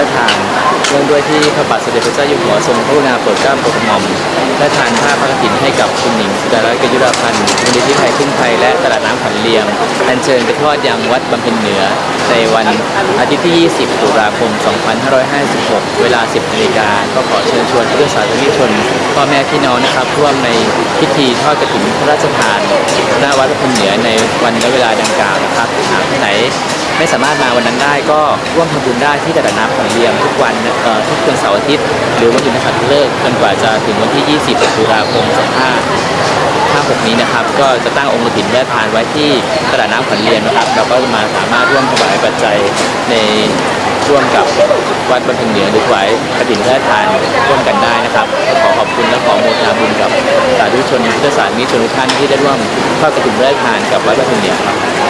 ระทานเนื่องด้วยที่พระบาทสมเด็จพระเจ้าอยู่หัวทรงพระกรุณาโปรดเกล้าโปรดกระหม่อมพระทานผ้าพระกฐินให้กับคุณหญิงสุดารัตน์กยุราพันธ์มูลนิธิไทยขึ้นไทยและตลาดน้ำขวัญเลียงอัญเชิญไปทอดยังวัดบำเพ็ญเหนือ ในวันอาทิตย์ที่ 20 ตุลาคม 2556 เวลา 10นาฬิกาก็ขอเชิญชวนพุทธศาสนิกชนพ่อแม่พี่น้องนะครับร่วมในพิธีทอดกฐินพระราชทานหน้าวัดบำเพ็ญเหนือในวันและเวลาดังกล่าวนะครับหากท่ไหน ไม่สามารถมาวันนั้นได้ก็ร่วมทำบุญได้ที่ตลาดน้ำขวัญเลียงทุกวันทุกคืนเสาร์อาทิตย์ หรือวันหยุดนักขัตฤกษ์จนกว่าจะถึงวันที่ 20ตุลาคม 25 56 นี้นะครับ ก็จะตั้งองค์กฐินแม่ทานไว้ที่ตลาดน้ำขวัญเลียงนะครับเราก็มาสามารถร่วมถวายปัจจัยในร่วมกับวัดบำเพ็ญเหนือหรือถวายกฐินแม่ทานร่วมกันได้นะครับ ขอขอบคุณและขอโมทนาบุญกับสาธุชนพุทธศาสนิกชนทุกท่านที่ได้ร่วมทอดกฐินแม่ทานกับวัดบำเพ็ญเหนือครับ